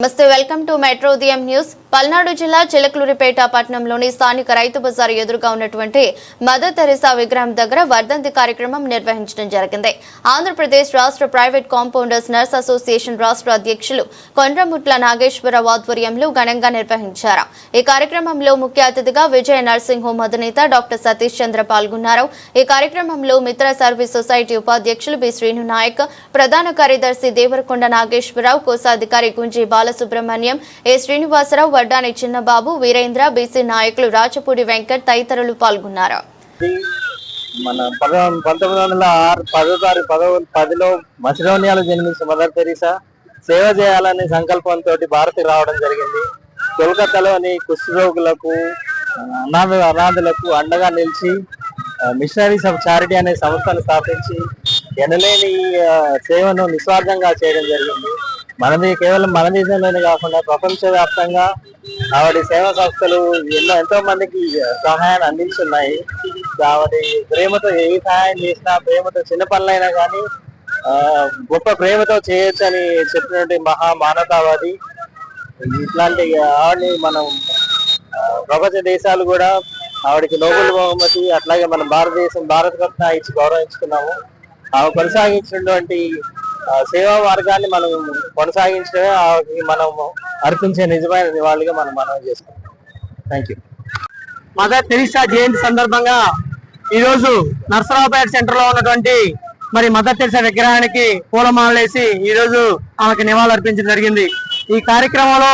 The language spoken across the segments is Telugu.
నమస్తే welcome to Metro Udayam news Palnadu జిల్లా చిలకలూరిపేట పట్టణంలోని స్థానిక రైతు బజార్ ఎదురుగా ఉన్నటువంటి మదర్ తెరసా విగ్రహం దగ్గర వర్ధంతి కార్యక్రమం నిర్వహించడం జరిగింది. ఆంధ్రప్రదేశ్ రాష్ట్ర ప్రైవేట్ కాంపౌండర్స్ నర్స్ అసోసియేషన్ రాష్ట్ర అధ్యక్షులు కొండ్రముట్ల నాగేశ్వరరావు ఆధ్వర్యంలో ఘనంగా నిర్వహించారు. ఈ కార్యక్రమంలో ముఖ్య అతిథిగా విజయ నర్సింగ్ హోం అధినేత డాక్టర్ సతీష్ చంద్ర పాల్గొన్నారు. ఈ కార్యక్రమంలో మిత్ర సర్వీస్ సొసైటీ ఉపాధ్యక్షులు బి శ్రీను నాయక్ ప్రధాన కార్యదర్శి దేవరకొండ నాగేశ్వరరావు కోశాధికారి గుంజి బాలసుబ్రహ్మణ్యం ఏ శ్రీనివాసరావు వడ్డాని చిన్నబాబు వీరేంద్ర బీసీ నాయకులు రాచపూడి వెంకట్ తదితరులు పాల్గొన్నారు. మన పంతొమ్మిది వందల ఆరు పదో తారీఖు పదో పదిలో మసిడోనియాలో జన్మించిన మదర్ తెరీసా. సేవ చేయాలనే సంకల్పంతో భారత్కి రావడం జరిగింది. కోల్కతాలోని కుష్ఠరోగులకు అనాథ అనాథులకు అండగా నిలిచి మిషనరీస్ ఆఫ్ చారిటీ అనే సంస్థను స్థాపించి ఎనలేని సేవను నిస్వార్థంగా చేయడం జరిగింది. మనది కేవలం మన దేశంలోనే కాకుండా ప్రపంచవ్యాప్తంగా ఆవిడ సేవా సంస్థలు ఎన్నో ఎంతో మందికి సహాయాన్ని అందించున్నాయి. ఆవిడ ప్రేమతో ఏ సహాయం చేసినా ప్రేమతో చిన్న పనులైనా కానీ గొప్ప ప్రేమతో చేయొచ్చు అని చెప్పినటువంటి మహా మానవతావాది. ఇట్లాంటి ఆవిడని మనం ప్రపంచ దేశాలు కూడా ఆవిడకి నోబెల్ బహుమతి అట్లాగే మన భారతదేశం భారత రత్న ఇచ్చి గౌరవించుకున్నాము. ఆమె కొనసాగించినటువంటి సేవా మార్గాన్ని మనం కొనసాగించడమే మనం అర్పించే నిజమైన నివాళిగా మనం మనం చేసుకుంటాం. థ్యాంక్ యూ మదర్ తెరిసా జయంతి సందర్భంగా ఈ రోజు నర్సరావుపేట సెంటర్లో ఉన్నటువంటి మరి మదర్ తెరిసా విగ్రహానికి పూలమాలలేసి ఈ రోజు ఆమెకి నివాళులు అర్పించడం జరిగింది. ఈ కార్యక్రమంలో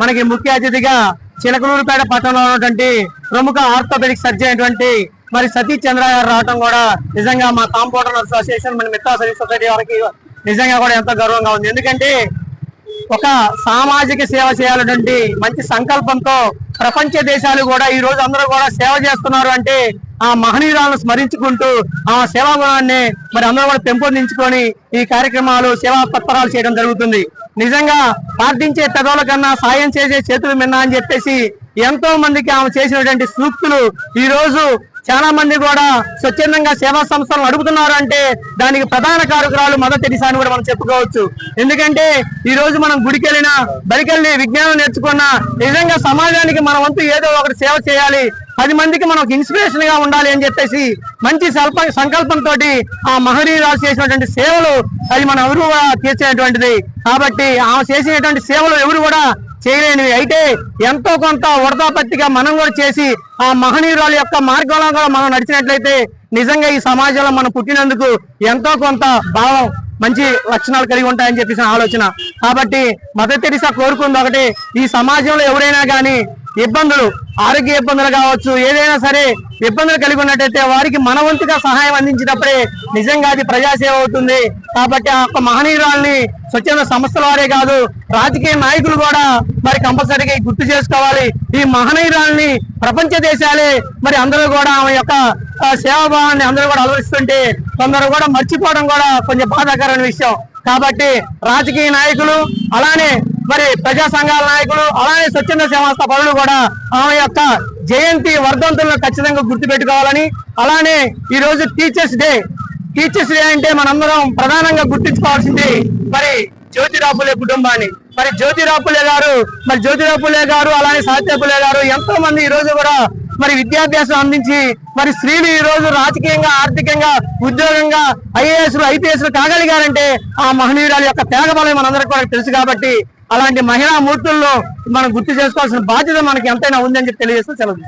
మనకి ముఖ్య అతిథిగా చిలకలూరుపేట పట్టణంలో ఉన్నటువంటి ప్రముఖ ఆర్థోపెడిక్ సర్జన్ అయినటువంటి మరి సతీష్ చంద్ర గారు రావడం కూడా నిజంగా మా కాంపౌండర్ అసోసియేషన్ మన మిత్ర సర్వీస్ సొసైటీ వారికి నిజంగా కూడా ఎంతో గర్వంగా ఉంది. ఎందుకంటే ఒక సామాజిక సేవ చేయాలటువంటి మంచి సంకల్పంతో ప్రపంచ దేశాలు కూడా ఈ రోజు అందరూ కూడా సేవ చేస్తున్నారు అంటే ఆ మహనీయురాలను స్మరించుకుంటూ ఆ సేవా గుణాన్ని మరి అందరూ కూడా పెంపొందించుకొని ఈ కార్యక్రమాలు సేవా తత్పరాలు చేయడం జరుగుతుంది. నిజంగా ప్రార్థించే పెదవుల కన్నా సాయం చేసే చేతులు మిన్నా అని చెప్పేసి ఎంతో మందికి ఆమె చేసినటువంటి సూక్తులు ఈ రోజు చాలా మంది కూడా స్వచ్ఛందంగా సేవా సంస్థలను అడుగుతున్నారు అంటే దానికి ప్రధాన కారకురాలు మదర్ తెరిసా అని కూడా మనం చెప్పుకోవచ్చు. ఎందుకంటే ఈ రోజు మనం గుడికి వెళ్ళినా బడికెళ్ళి విజ్ఞానం నేర్చుకున్నా నిజంగా సమాజానికి మన వంతు ఏదో ఒకటి సేవ చేయాలి. పది మందికి మనం ఇన్స్పిరేషన్గా ఉండాలి అని చెప్పేసి మంచి సల్ప సంకల్పంతో ఆ మహనీయురాలు చేసినటువంటి సేవలు అది మన ఎవరు కూడా తీర్చేటువంటిది. కాబట్టి ఆమె చేసినటువంటి సేవలు ఎవరు కూడా చేయలేనివి. అయితే ఎంతో కొంత ఉడతాపత్తిగా మనం కూడా చేసి ఆ మహనీయురాల యొక్క మార్గంలో కూడా మనం నడిచినట్లయితే నిజంగా ఈ సమాజంలో మనం పుట్టినందుకు ఎంతో కొంత భావం మంచి లక్షణాలు కలిగి ఉంటాయని చెప్పేసి ఆలోచన. కాబట్టి మదర్ తెరిసా కోరుకుంది ఒకటి ఈ సమాజంలో ఎవరైనా కానీ ఇబ్బందులు ఆరోగ్య ఇబ్బందులు కావచ్చు ఏదైనా సరే ఇబ్బందులు కలిగి ఉన్నట్టయితే వారికి మన వంతుగా సహాయం అందించినప్పుడే నిజంగా అది ప్రజాసేవ అవుతుంది. కాబట్టి ఆ యొక్క మహనీయురాల్ని స్వచ్ఛంద సంస్థల వారే కాదు రాజకీయ నాయకులు కూడా మరి కంపల్సరీగా గుర్తు చేసుకోవాలి. ఈ మహనీయురాల్ని ప్రపంచ దేశాలే మరి అందరూ కూడా ఆమె యొక్క సేవాభావాన్ని అందరూ కూడా అలవరిస్తుంటే కొందరు కూడా మర్చిపోవడం కూడా కొంచెం బాధాకరమైన విషయం. కాబట్టి రాజకీయ నాయకులు అలానే మరి ప్రజా సంఘాల నాయకులు అలానే స్వచ్ఛంద సంస్థ పనులు కూడా ఆమె యొక్క జయంతి వర్ధంతులను ఖచ్చితంగా గుర్తుపెట్టుకోవాలని అలానే ఈ రోజు టీచర్స్ డే. టీచర్స్ డే అంటే మనందరం ప్రధానంగా గుర్తించుకోవాల్సింది మరి జ్యోతిరాపులే కుటుంబాన్ని. మరి జ్యోతిరాపులే గారు మరి జ్యోతిరాపులే గారు అలానే సాహిత్యపులే గారు ఎంతో మంది ఈ రోజు కూడా మరి విద్యాభ్యాసం అందించి మరి స్త్రీలు ఈ రోజు రాజకీయంగా ఆర్థికంగా ఉద్యోగంగా ఐఏఎస్ ఐపీఎస్ కాగలిగారంటే ఆ మహనీయురాల యొక్క త్యాగబలం మనందరికీ కూడా తెలుసు కాబట్టి అలాంటి మహిళా మూర్తుల్లో మనం గుర్తు చేసుకోవాల్సిన బాధ్యత మనకి ఎంతైనా ఉందని చెప్పి తెలియజేస్తూ సెలవు